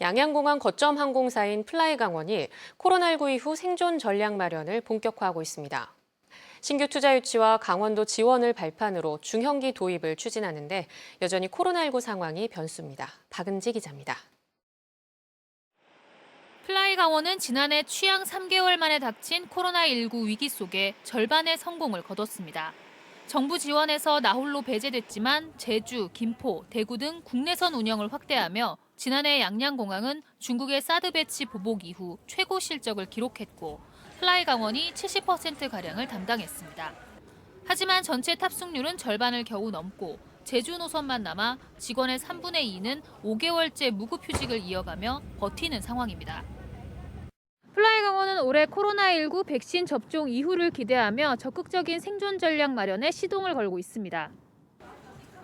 양양공항 거점 항공사인 플라이 강원이 코로나19 이후 생존 전략 마련을 본격화하고 있습니다. 신규 투자 유치와 강원도 지원을 발판으로 중형기 도입을 추진하는데 여전히 코로나19 상황이 변수입니다. 박은지 기자입니다. 플라이 강원은 지난해 취양 3개월 만에 닥친 코로나19 위기 속에 절반의 성공을 거뒀습니다. 정부 지원에서 나홀로 배제됐지만 제주, 김포, 대구 등 국내선 운영을 확대하며 지난해 양양공항은 중국의 사드 배치 보복 이후 최고 실적을 기록했고 플라이 강원이 70%가량을 담당했습니다. 하지만 전체 탑승률은 절반을 겨우 넘고 제주 노선만 남아 직원의 3분의 2는 5개월째 무급휴직을 이어가며 버티는 상황입니다. 플라이 강원은 올해 코로나19 백신 접종 이후를 기대하며 적극적인 생존 전략 마련에 시동을 걸고 있습니다.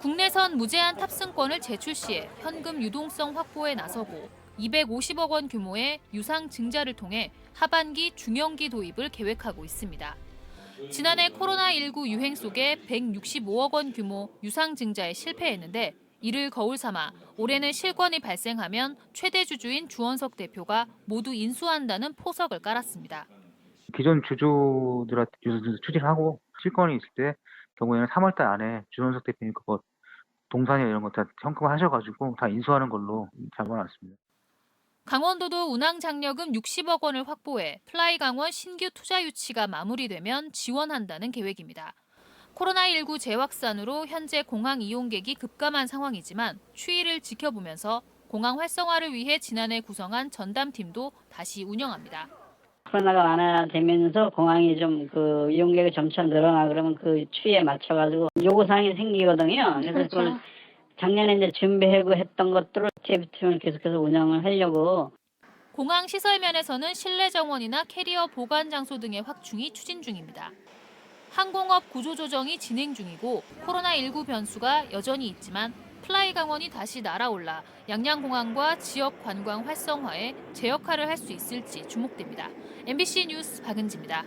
국내선 무제한 탑승권을 재출시해 현금 유동성 확보에 나서고 250억 원 규모의 유상 증자를 통해 하반기 중형기 도입을 계획하고 있습니다. 지난해 코로나19 유행 속에 165억 원 규모 유상 증자에 실패했는데 이를 거울 삼아 올해는 실권이 발생하면 최대 주주인 주원석 대표가 모두 인수한다는 포석을 깔았습니다. 기존 주주들한테 주주 추진하고 실권이 있을 때 경우에는 3월달 안에 주원석 대표님 그거 동산이나 이런 거 다 현금하셔가지고 다 인수하는 걸로 잡아놨습니다. 강원도도 운항 장려금 60억 원을 확보해 플라이 강원 신규 투자 유치가 마무리되면 지원한다는 계획입니다. 코로나19 재확산으로 현재 공항 이용객이 급감한 상황이지만 추이를 지켜보면서 공항 활성화를 위해 지난해 구성한 전담팀도 다시 운영합니다. 코로나가 완화되면서 공항이 좀 그 이용객이 점차 늘어나 그러면 그 추이에 맞춰가지고 요구사항이 생기거든요. 그래서 그걸 작년에 이제 준비하고 했던 것들을 TF팀을 계속해서 운영을 하려고 공항 시설 면에서는 실내 정원이나 캐리어 보관 장소 등의 확충이 추진 중입니다. 항공업 구조 조정이 진행 중이고 코로나19 변수가 여전히 있지만 플라이 강원이 다시 날아올라 양양공항과 지역 관광 활성화에 제 역할을 할 수 있을지 주목됩니다. MBC 뉴스 박은지입니다.